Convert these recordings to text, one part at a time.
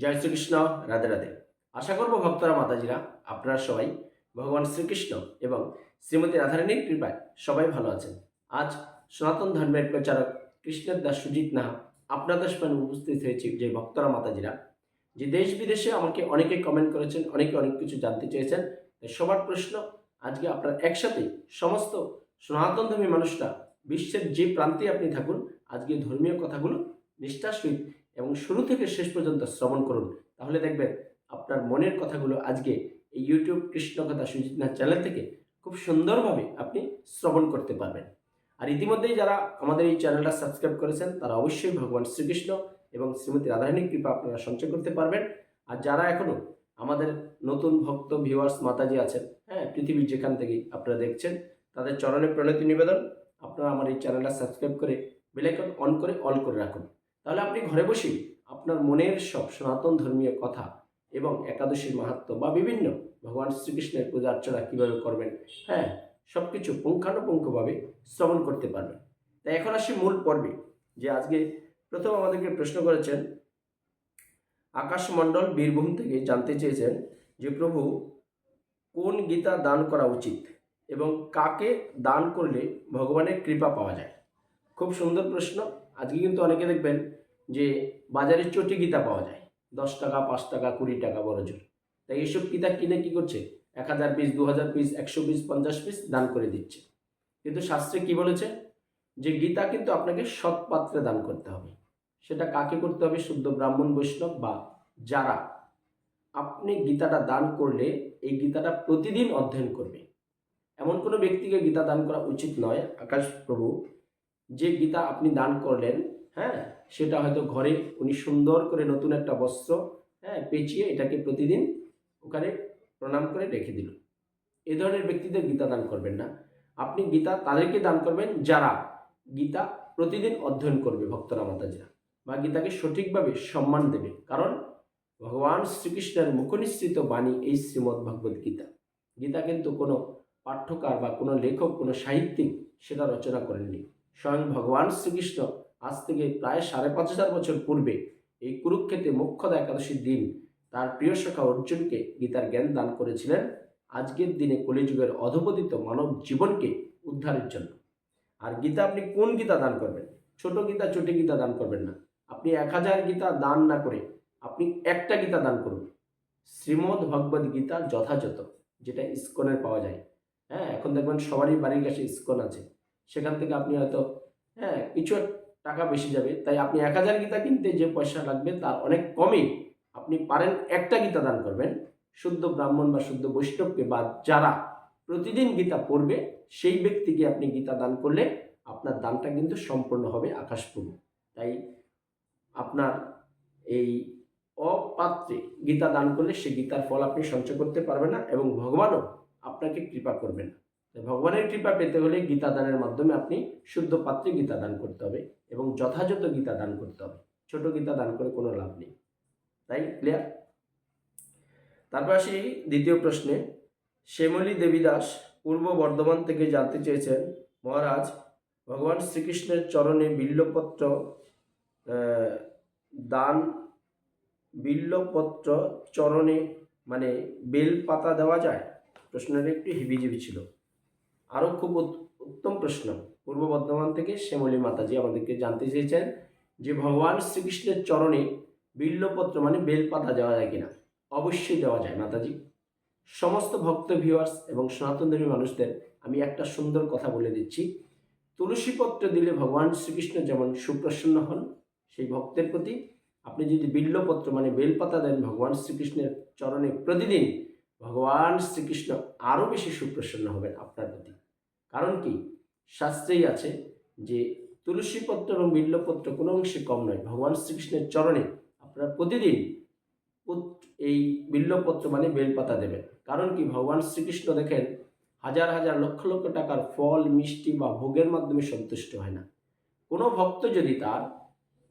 জয় শ্রীকৃষ্ণ, রাধে রাধে। আশা করব ভক্তরা, মাতাজিরা, আপনারা সবাই ভগবান শ্রীকৃষ্ণ এবং শ্রীমতী রাধারানীর কৃপায় সবাই ভালো আছেন। আজ সনাতন ধর্মের প্রচারক কৃষ্ণের দাস সুজিত নাহা আপনাদের সামনে উপস্থিত হয়েছে যে ভক্তরা, মাতাজিরা, যে দেশ বিদেশে আমাকে অনেকে কমেন্ট করেছেন, অনেকে অনেক কিছু জানতে চেয়েছেন সবার প্রশ্ন, আজকে আপনার একসাথে সমস্ত সনাতন ধর্মী মানুষরা, বিশ্বের যে প্রান্তে আপনি থাকুন, আজকে ধর্মীয় কথাগুলো নিষ্ঠার সহিত এবং শুরু থেকে শেষ পর্যন্ত শ্রবণ করুন। তাহলে দেখবেন আপনার মনের কথাগুলো আজকে এই ইউটিউব কৃষ্ণকথা সুজিতনাথ চ্যানেল থেকে খুব সুন্দরভাবে আপনি শ্রবণ করতে পারবেন। আর ইতিমধ্যেই যারা আমাদের এই চ্যানেলটা সাবস্ক্রাইব করেছেন, তারা অবশ্যই ভগবান শ্রীকৃষ্ণ এবং শ্রীমতী রাধারানীর কৃপা আপনারা সঞ্চয় করতে পারবেন। আর যারা এখনও আমাদের নতুন ভক্ত ভিউয়ার্স মাতাজি আছেন হ্যাঁ পৃথিবীর যেখান থেকেই আপনারা দেখছেন, তাদের চরণে প্রণতি নিবেদন। আপনারা আমার এই চ্যানেলটা সাবস্ক্রাইব করে বেলাইকন অন করে অল করে রাখুন। তাহলে আপনি ঘরে বসেই আপনার মনের সব সনাতন ধর্মীয় কথা এবং একাদশীর মাহাত্ম বা বিভিন্ন ভগবান শ্রীকৃষ্ণের পূজা অর্চনা কীভাবে করবেন হ্যাঁ সব কিছু পুঙ্খানুপুঙ্খভাবে শ্রবণ করতে পারবেন। তাই এখন আসি মূল পর্বে, যে আজকে প্রথম আমাদেরকে প্রশ্ন করেছেন, আকাশমণ্ডল বীরভূম থেকে জানতে চেয়েছেন যে প্রভু, কোন গীতা দান করা উচিত এবং কাকে দান করলে ভগবানের কৃপা পাওয়া যায়? খুব সুন্দর প্রশ্ন। আজকে কিন্তু অনেকে দেখবেন যে বাজারে চটি গীতা পাওয়া যায়। দশ টাকা, পাঁচ টাকা, কুড়ি টাকা বড় জোর। তাই এইসব গীতা কিনে কি করছে? এক হাজার পিস, দু হাজার পিস, একশো পিস, পঞ্চাশ পিস দান করে দিচ্ছে। কিন্তু শাস্ত্রে কি বলেছে? যে গীতা কিন্তু আপনাকে সৎ পাত্রে দান করতে হবে। সেটা কাকে করতে হবে? শুদ্ধ ব্রাহ্মণ, বৈষ্ণব বা যারা? আপনি গীতাটা দান করলে এই গীতাটা প্রতিদিন অধ্যয়ন করবে। এমন কোনো ব্যক্তিকে গীতা দান করা উচিত নয় আকাশ প্রভু যে গীতা আপনি দান করলেন হ্যাঁ সেটা হয়তো ঘরে উনি সুন্দর করে নতুন একটা বস্ত্র হ্যাঁ পেঁচিয়ে এটাকে প্রতিদিন ওখানে প্রণাম করে রেখে দিল। এ ধরনের ব্যক্তিদের গীতা দান করবেন না। আপনি গীতা তাদেরকে দান করবেন যারা গীতা প্রতিদিন অধ্যয়ন করবে ভক্তরা, মাতাজিরা, বা গীতাকে সঠিকভাবে সম্মান দেবে। কারণ ভগবান শ্রীকৃষ্ণের মুখনিসৃত বাণী এই শ্রীমদ্ ভগবদ গীতা। গীতা কিন্তু কোনো পাঠ্যকার বা কোনো লেখক, কোনো সাহিত্যিক সেটা রচনা করেননি। স্বয়ং ভগবান শ্রীকৃষ্ণ আজ থেকে প্রায় সাড়ে পাঁচ হাজার বছর পূর্বে এই কুরুক্ষেত্রে মোক্ষদা একাদশীর দিন তার প্রিয় শাখা অর্জুনকে গীতার জ্ঞান দান করেছিলেন। আজকের দিনে কলিযুগের অধপতিত মানব জীবনকে উদ্ধারের জন্য। আর গীতা আপনি কোন গীতা দান করবেন? ছোট গীতা ছোটি গীতা দান করবেন না। আপনি এক হাজার গীতা দান না করে আপনি একটা গীতা দান করুন। শ্রীমদ্ ভগবদ গীতা যথাযথ, যেটা ইস্কনের পাওয়া যায়। হ্যাঁ এখন দেখবেন সবারই বাড়ির কাছে ইস্কন আছে। সেখান থেকে আপনি হয়তো হ্যাঁ কিছু টাকা বেশি যাবে। তাই আপনি এক হাজার গীতা কিনতে যে পয়সা লাগবে তার অনেক কমই আপনি পারেন একটা গীতা দান করবেন। শুদ্ধ ব্রাহ্মণ বা শুদ্ধ বৈষ্ণবকে বা যারা প্রতিদিন গীতা পড়বে, সেই ব্যক্তিকে আপনি গীতা দান করলে আপনার দানটা কিন্তু সম্পূর্ণ হবে আকাশপূর্ণ তাই আপনার এই অপাত্রে গীতা দান করলে সে গীতার ফল আপনি সঞ্চয় করতে পারবেন না এবং ভগবানও আপনাকে কৃপা করবেন না। ভগবানের কৃপা পেতে হলে গীতা দানের মাধ্যমে আপনি শুদ্ধ পাত্রে গীতা দান করতে হবে এবং যথাযথ গীতা দান করতে হবে। ছোট গীতা দান করে কোনো লাভ নেই। তাই ক্লিয়ার তারপর আসি দ্বিতীয় প্রশ্নে। শ্যামলী দেবীদাস পূর্ব বর্ধমান থেকে জানতে চেয়েছেন, মহারাজ, ভগবান শ্রীকৃষ্ণের চরণে বিল্লপত্র দান, বিল্লপত্র চরণে মানে বেল পাতা দেওয়া যায়? প্রশ্নটা একটু হিবিজিবি ছিল। আরও খুব উত্তম প্রশ্ন। পূর্ব বর্ধমান থেকে শ্যামলী মাতাজি আমাদেরকে জানতে চেয়েছেন যে ভগবান শ্রীকৃষ্ণের চরণে বিল্লপত্র মানে বেলপাতা দেওয়া যায় কিনা? অবশ্যই দেওয়া যায় মাতাজি। সমস্ত ভক্ত ভিউয়ার্স এবং সনাতনধর্মী মানুষদের আমি একটা সুন্দর কথা বলে দিচ্ছি। তুলসী পত্র দিলে ভগবান শ্রীকৃষ্ণ যেমন সুপ্রসন্ন হন সেই ভক্তের প্রতি, আপনি যদি বিল্লপত্র মানে বেলপাতা দেন ভগবান শ্রীকৃষ্ণের চরণে প্রতিদিন, ভগবান শ্রীকৃষ্ণ আরও বেশি সুপ্রসন্ন হবেন আপনার প্রতি। কারণ কি? শাস্ত্রেই আছে যে তুলসী পত্র এবং বিল্লপত্র কোনো অংশে কম নয়। ভগবান শ্রীকৃষ্ণের চরণে আপনারা প্রতিদিন এই বিল্লপত্র মানে বেলপাতা দেবেন। কারণ কি? ভগবান শ্রীকৃষ্ণ দেখেন, হাজার হাজার লক্ষ লক্ষ টাকার ফল, মিষ্টি বা ভোগের মাধ্যমে সন্তুষ্ট হয় না। কোনো ভক্ত যদি তার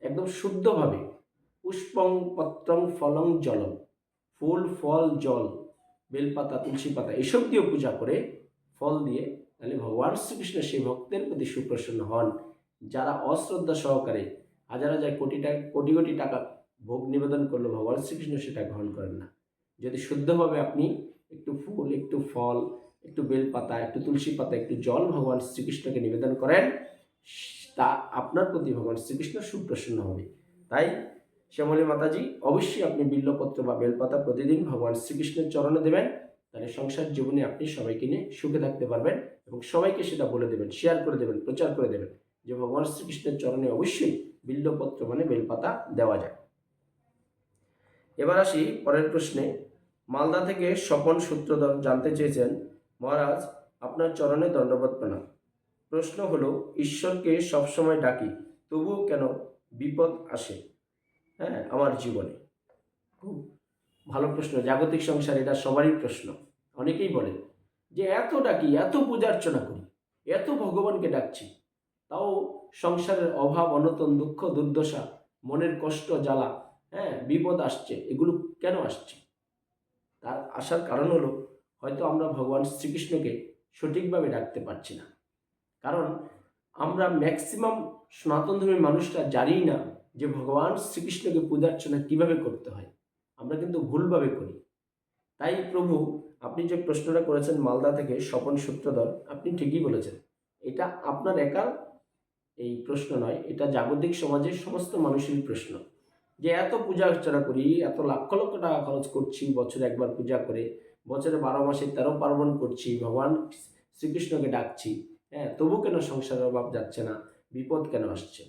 একদম শুদ্ধভাবে পুষ্পং পত্রং ফলং জলম ফুল, ফল, জল, বেলপাতা, তুলসী পাতা, এসব দিয়ে পূজা করে, ফল দিয়ে তাহলে ভগবান শ্রীকৃষ্ণ সেই ভক্তের প্রতি সুপ্রসন্ন হন, যারা অশ্রদ্ধা সহকারে হাজার হাজার কোটি টাকা, কোটি কোটি টাকা ভোগ নিবেদন করলে, ভগবান শ্রীকৃষ্ণ সেটা গ্রহণ করেন না। যদি শুদ্ধভাবে আপনি একটু ফুল, একটু ফল, একটু বেলপাতা, একটু তুলসী পাতা, একটু জল ভগবান শ্রীকৃষ্ণকে নিবেদন করেন, তা আপনার প্রতি ভগবান শ্রীকৃষ্ণ সুপ্রসন্ন হবে। তাই শ্যামলী মাতাজি, অবশ্যই আপনি বিল্লপত্র বা বেলপাতা প্রতিদিন ভগবান শ্রীকৃষ্ণের চরণে দেবেন। তাহলে সংসার জীবনে আপনি সবাইকে নিয়ে সুখে থাকতে পারবেন এবং সবাইকে সেটা বলে দেবেন শেয়ার করে দেবেন, প্রচার করে দেবেন যে ভগবান শ্রীকৃষ্ণের চরণে অবশ্যই বিল্লপত্র মানে বেলপাতা দেওয়া যায়। এবার আসি পরের প্রশ্নে। মালদা থেকে স্বপন সূত্রধর জানতে চেয়েছেন, মহারাজ, আপনার চরণে দণ্ডবোধ প্রণাম। প্রশ্ন হলো, ঈশ্বরকে সবসময় ডাকি, তবুও কেন বিপদ আসে? হ্যাঁ আমার জীবনে। খুব ভালো প্রশ্ন, জাগতিক সংসার এটা সবারই প্রশ্ন। অনেকেই বলে যে এত ডাকি এত পূজা অর্চনা করি, এত ভগবানকে ডাকছি, তাও সংসারের অভাব অনতন দুঃখ, দুর্দশা, মনের কষ্ট, জ্বালা হ্যাঁ বিপদ আসছে, এগুলো কেন আসছে? তার আসার কারণ হলো, হয়তো আমরা ভগবান শ্রীকৃষ্ণকে সঠিকভাবে ডাকতে পারছি না। কারণ আমরা ম্যাক্সিমাম সনাতন ধর্মী মানুষরা জানি না যে ভগবান শ্রীকৃষ্ণকে পূজার্চনা কীভাবে করতে হয়। আমরা কিন্তু ভুলভাবে করি। তাই প্রভু আপনি যে প্রশ্নটা করেছেন মালদা থেকে স্বপন সূত্রধর আপনি ঠিকই বলেছেন। এটা আপনার একার এই প্রশ্ন নয়, এটা জাগতিক সমাজের সমস্ত মানুষেরই প্রশ্ন। যে এত পূজা অর্চনা করি, এত লক্ষ লক্ষ টাকা খরচ করছি, বছরে একবার পূজা করে, বছরে বারো মাসে তেরো পার্বণ করছি, ভগবান শ্রীকৃষ্ণকে ডাকছি হ্যাঁ তবু কেন সংসারের অভাব যাচ্ছে না, বিপদ কেন আসছে?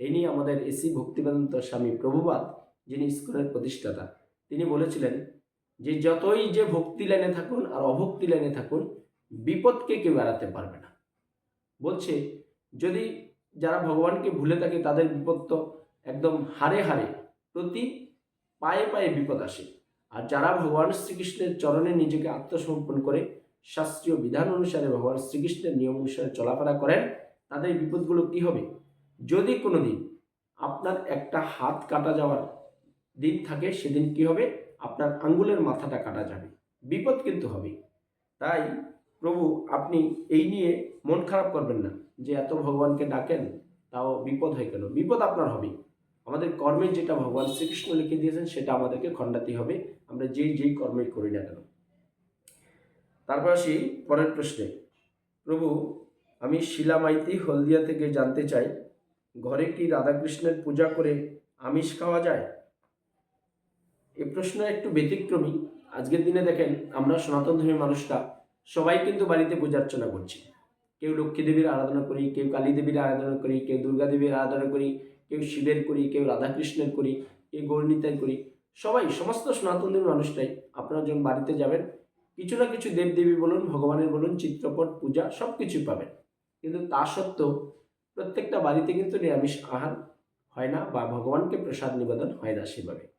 এই নিয়ে আমাদের এসি ভক্তিবেদান্ত স্বামী প্রভুবাদ যিনি ইস্কনের প্রতিষ্ঠাতা, তিনি বলেছিলেন যে যতই যে ভক্তি লাইনে থাকুন আর অভক্তি লাইনে থাকুন, বিপদকে কেউ এড়াতে পারবে না। বলছে, যদি যারা ভগবানকে ভুলে থাকে, তাদের বিপদ তো একদম হারে হারে, প্রতি পায়ে পায়ে বিপদ আসে। আর যারা ভগবান শ্রীকৃষ্ণের চরণে নিজেকে আত্মসমর্পণ করে, শাস্ত্রীয় বিধান অনুসারে ভগবান শ্রীকৃষ্ণের নিয়ম অনুসারে চলাফেরা করেন, তাদের বিপদগুলো কি হবে? যদি কোনো দিন আপনার একটা হাত কাটা যাওয়ার দিন থাকে, সেদিন কি হবে? আপনার আঙ্গুলের মাথাটা কাটা যাবে। বিপদ কিন্তু হবে তাই প্রভু, আপনি এই নিয়ে মন খারাপ করবেন না যে এত ভগবানকে ডাকেন, তাও বিপদ হয় কেন? বিপদ আপনার হবে আমাদের কর্মে যেটা ভগবান শ্রীকৃষ্ণ লিখে দিয়েছেন, সেটা আমাদেরকে খণ্ডাতে হবে। আমরা যেই যেই কর্মই করি না কেন। তারপর আসি পরের প্রশ্নে। প্রভু, আমি শিলামাইতি হলদিয়া থেকে জানতে চাই, ঘরে কি রাধাকৃষ্ণের পূজা করে আমিষ খাওয়া যায়? এই প্রশ্ন একটু ব্যতিক্রমী। আজকের দিনে দেখেন, আমরা সনাতন ধর্মী মানুষরা সবাই কিন্তু বাড়িতে পূজা অর্চনা করছি। কেউ লক্ষ্মী দেবীর আরাধনা করি, কেউ কালী দেবীর আরাধনা করি, কেউ দুর্গা দেবীর আরাধনা করি, কেউ শিবের করি, কেউ রাধাকৃষ্ণের করি, কেউ গৌরনীতায় করি। সবাই, সমস্ত সনাতন ধর্মী মানুষটাই আপনারা যখন বাড়িতে যাবেন, কিছু না কিছু দেবদেবী বলুন, ভগবানের বলুন, চিত্রপট, পূজা সব কিছুই পাবেন। কিন্তু তা সত্ত্বেও প্রত্যেকটা বাড়িতে কিন্তু নিরামিষ আহার হয় না বা ভগবানকে প্রসাদ নিবেদন হয় না সেভাবে।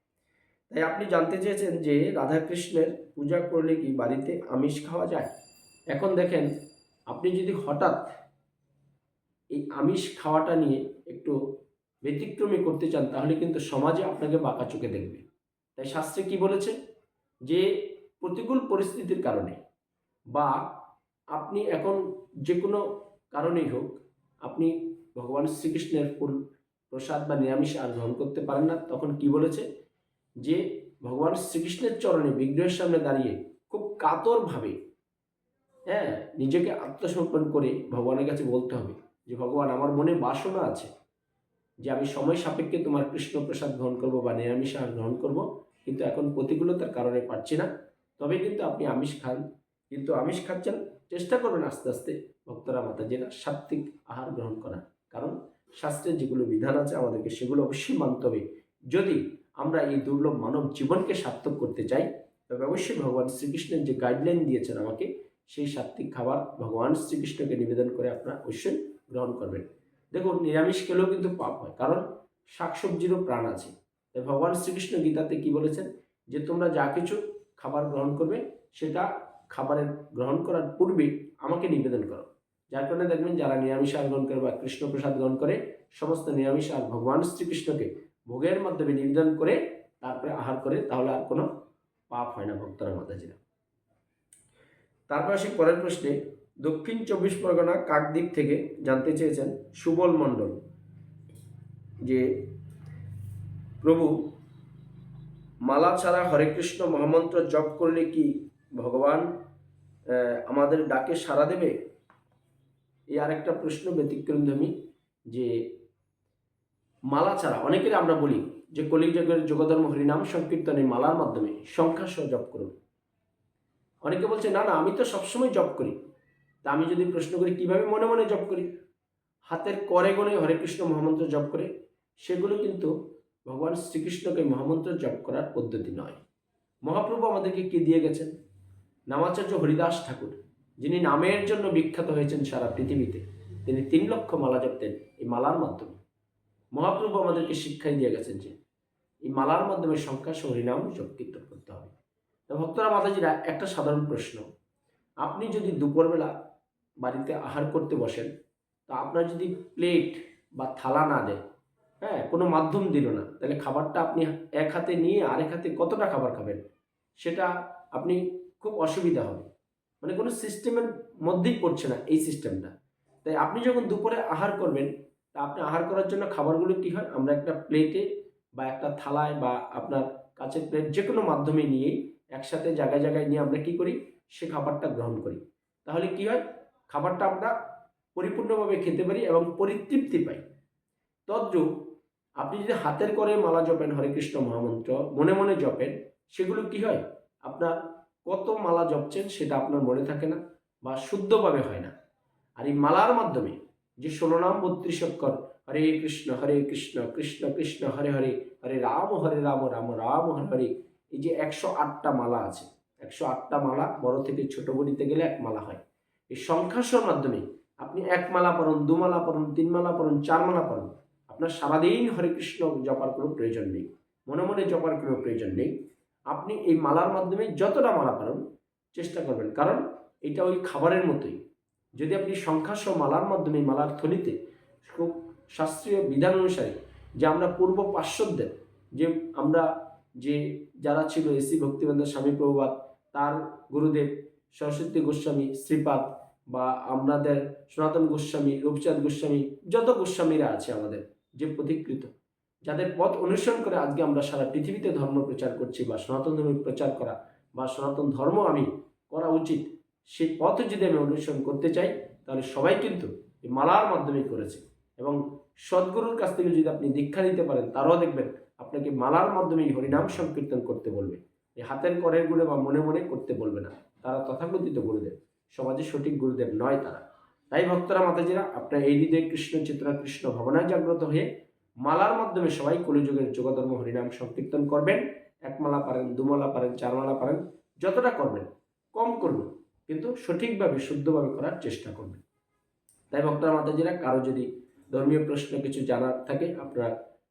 তাই আপনি জানতে চেয়েছেন যে রাধাকৃষ্ণের পূজা করলে কি বাড়িতে আমিষ খাওয়া যায়? এখন দেখেন, আপনি যদি হঠাৎ এই আমিষ খাওয়াটা নিয়ে একটু ব্যতিক্রমী করতে চান, তাহলে কিন্তু সমাজে আপনাকে বাঁকা চোখে দেখবে। তাই শাস্ত্রে কি বলেছে? যে প্রতিকূল পরিস্থিতির কারণে বা আপনি এখন যে কোনো কারণেই হোক, আপনি ভগবান শ্রীকৃষ্ণের ফুল প্রসাদ বা নিরামিষ আর গ্রহণ করতে পারেন না, তখন কি বলেছে? যে ভগবান শ্রীকৃষ্ণের চরণে বিগ্রহের সামনে দাঁড়িয়ে খুব কাতরভাবে হ্যাঁ নিজেকে আত্মসমর্পণ করে ভগবানের কাছে বলতে হবে যে, ভগবান, আমার মনে বাসনা আছে যে, আমি সময় সাপেক্ষে তোমার কৃষ্ণ প্রসাদ গ্রহণ করব বা নিরামিষ আহার গ্রহণ করব, কিন্তু এখন প্রতিকূলতার কারণে পারছি না। তবে কিন্তু আপনি আমিষ খান। কিন্তু আমিষ খাচ্ছেন, চেষ্টা করবেন আস্তে আস্তে ভক্তরা মাতাজিরা সাত্বিক আহার গ্রহণ করা কারণ শাস্ত্রের যেগুলো বিধান আছে আমাদেরকে সেগুলো অবশ্যই মানতে হবে। যদি আমরা এই দুর্লভ মানব জীবনকে সার্থক করতে চাই। তবে অবশ্যই ভগবান শ্রীকৃষ্ণের যে গাইডলাইন দিয়েছেন আমাকে, সেই সাত্বিক খাবার ভগবান শ্রীকৃষ্ণকে নিবেদন করে আপনারা অবশ্যই গ্রহণ করবেন। দেখুন, নিরামিষ খেলেও কিন্তু পাপ হয়, কারণ শাকসবজিরও প্রাণ আছে। তাই ভগবান শ্রীকৃষ্ণ গীতাতে কি বলেছেন? যে তোমরা যা কিছু খাবার গ্রহণ করবে, সেটা খাবারের গ্রহণ করার পূর্বে আমাকে নিবেদন করো। যার কারণে দেখবেন, যারা নিরামিষ আহার গ্রহণ করে বা কৃষ্ণপ্রসাদ গ্রহণ করে, সমস্ত নিরামিষ আর ভগবান শ্রীকৃষ্ণকে ভোগের মাধ্যমে নিবেদন করে তারপরে আহার করে, তাহলে আর কোনো পাপ হয় না ভক্তরা মাতাজিরা। তারপর আসি পরের প্রশ্নে, দক্ষিণ চব্বিশ পরগনা কাকদ্বীপ থেকে জানতে চেয়েছেন সুবল মণ্ডল যে, প্রভু, মালা ছাড়া হরে কৃষ্ণ মহামন্ত্র জপ করলে কি ভগবান আমাদের ডাকে সাড়া দেবে? এই আরেকটা প্রশ্ন ব্যতিক্রমধর্মী যে মালা ছাড়া। অনেকের আমরা বলি যে কলিযুগের যোগধর্ম হরিনাম সংকীর্তনের মালার মাধ্যমে সংখ্যা সহ জপ করুন। অনেকে বলছে, না না, আমি তো সবসময় জপ করি। তা আমি যদি প্রশ্ন করি, কীভাবে মনে মনে জপ করি? হাতের করে গণে হরে কৃষ্ণ মহামন্ত্র জপ করে, সেগুলো কিন্তু ভগবান শ্রীকৃষ্ণকে মহামন্ত্র জপ করার পদ্ধতি নয়। মহাপ্রভু আমাদেরকে কি দিয়ে গেছেন? নামাচার্য হরিদাস ঠাকুর, যিনি নামের জন্য বিখ্যাত হয়েছেন সারা পৃথিবীতে, তিনি তিন লক্ষ মালা জপতেন এই মালার মাধ্যমে। মহাপ্রভু আমাদেরকে শিক্ষাই দিয়ে গেছেন যে, এই মালার মাধ্যমে সংখ্যা সহ হরিনাম জপ কীর্তন করতে হবে। ভক্তরা, মাতাজিরা, একটা সাধারণ প্রশ্ন। আপনি যদি দুপুরবেলা বাড়িতে আহার করতে বসেন, তা আপনার যদি প্লেট বা থালা না দেয় হ্যাঁ কোনো মাধ্যম দিল না, তাহলে খাবারটা আপনি এক হাতে নিয়ে আরেক হাতে কতটা খাবার খাবেন? সেটা আপনি খুব অসুবিধা হবে। মানে কোনো সিস্টেমের মধ্যেই পড়ছে না এই সিস্টেমটা তাই আপনি যখন দুপুরে আহার করবেন তা আপনি আহার করার জন্য খাবারগুলো কী হয়? আমরা একটা প্লেটে বা একটা থালায় বা আপনার কাছের প্লেট যে কোনো মাধ্যমে নিয়েই একসাথে জায়গায় জায়গায় নিয়ে আমরা কি করি? সে খাবারটা গ্রহণ করি। তাহলে কি হয়? খাবারটা আমরা পরিপূর্ণভাবে খেতে পারি এবং পরিতৃপ্তি পাই। তদ্রূপ আপনি যদি হাতের করে মালা জপেন, হরে কৃষ্ণ মহামন্ত্র, মনে মনে জপেন, সেগুলো কি হয়? আপনার কত মালা জপছেন সেটা আপনার মনে থাকে না বা শুদ্ধভাবে হয় না। আর এই মালার মাধ্যমে যে ষোলো নাম বত্রিশ অক্ষর, হরে কৃষ্ণ হরে কৃষ্ণ কৃষ্ণ কৃষ্ণ, হরে হরে হরে রাম হরে রাম রাম রাম, হরে হরে। এই যে একশো আটটা মালা আছে, একশো আটটা মালা বড় থেকে ছোট বড়িতে গেলে এক মালা হয়। এই সংখ্যাসর মাধ্যমে আপনি এক মালা পড়ুন, দু মালা পড়ুন, তিন মালা পড়ুন, চার মালা পড়ুন, আপনার সারাদিন হরে কৃষ্ণ জপার কোনো প্রয়োজন নেই, মনে মনে জপার কোনো প্রয়োজন নেই। আপনি এই মালার মাধ্যমে যতটা মালা পারেন চেষ্টা করবেন, কারণ এটা ওই খাবারের মতোই। যদি আপনি সংখ্যাসহ মালার মাধ্যমে মালার থলিতে খুব শাস্ত্রীয় বিধান অনুসারে যে আমরা পূর্ব পাশ্চাত্যদের যে আমরা যে যারা ছিল এসি ভক্তিবেন্দ্র স্বামী প্রভুপাত তার গুরুদেব সরস্বতী গোস্বামী শ্রীপাদ বা আমাদের সনাতন গোস্বামী, রূপচাঁদ গোস্বামী, যত গোস্বামীরা আছে আমাদের, যে প্রতিকৃত, যাদের পথ অনুসরণ করে আজকে আমরা সারা পৃথিবীতে ধর্ম প্রচার করছি বা সনাতন ধর্ম প্রচার করা বা সনাতন ধর্ম আমি করা উচিত সেই পথ যদি আমি অনুসরণ করতে চাই, তাহলে সবাই কিন্তু এই মালার মাধ্যমেই করেছে। এবং সদ্গুরুর কাছ থেকে যদি আপনি দীক্ষা নিতে পারেন, তারাও দেখবেন আপনাকে মালার মাধ্যমে হরিনাম সংকীর্তন করতে বলবে। এই হাতের করের গুণে বা মনে মনে করতে বলবে না। তারা তথাকথিত গুরুদেব। সমাজে সঠিক গুরুদেব নয় তারা। তাই ভক্তরা, মাতাজিরা, আপনার এই হৃদয়ে কৃষ্ণ চেতনা, কৃষ্ণ ভাবনায় জাগ্রত হয়ে মালার মাধ্যমে সবাই কলিযুগের যোগধর্ম, হরিনাম সংকীর্তন করবেন। এক মালা পারেন দুমালা পারেন, চার মালা পারেন, যতটা করবেন, কম করবেন। কিন্তু সঠিকভাবে, শুদ্ধভাবে করার চেষ্টা করবেন তাই ভক্তরা মাতাজিরা কারও যদি ধর্মীয় প্রশ্ন কিছু জানার থাকে, আপনারা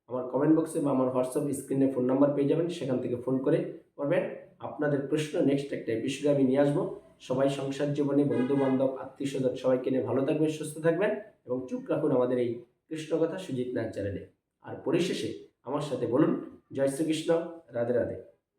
আমার কমেন্ট বক্সে বা আমার হোয়াটসঅ্যাপ স্ক্রিনে ফোন নাম্বার পেয়ে যাবেন। সেখান থেকে ফোন করে করবেন। আপনাদের প্রশ্ন নেক্সট একটা এপিসোডে আমি নিয়ে আসব। সবাই সংসার জীবনে বন্ধু বান্ধব আত্মীয় স্বজন সবাইকে নিয়ে ভালো থাকবেন, সুস্থ থাকবেন এবং চুপ রাখুন আমাদের এই কৃষ্ণ কথা সুজিত নাথ চ্যানেলে। আর পরিশেষে আমার সাথে বলুন, জয় শ্রীকৃষ্ণ, রাধে রাধে।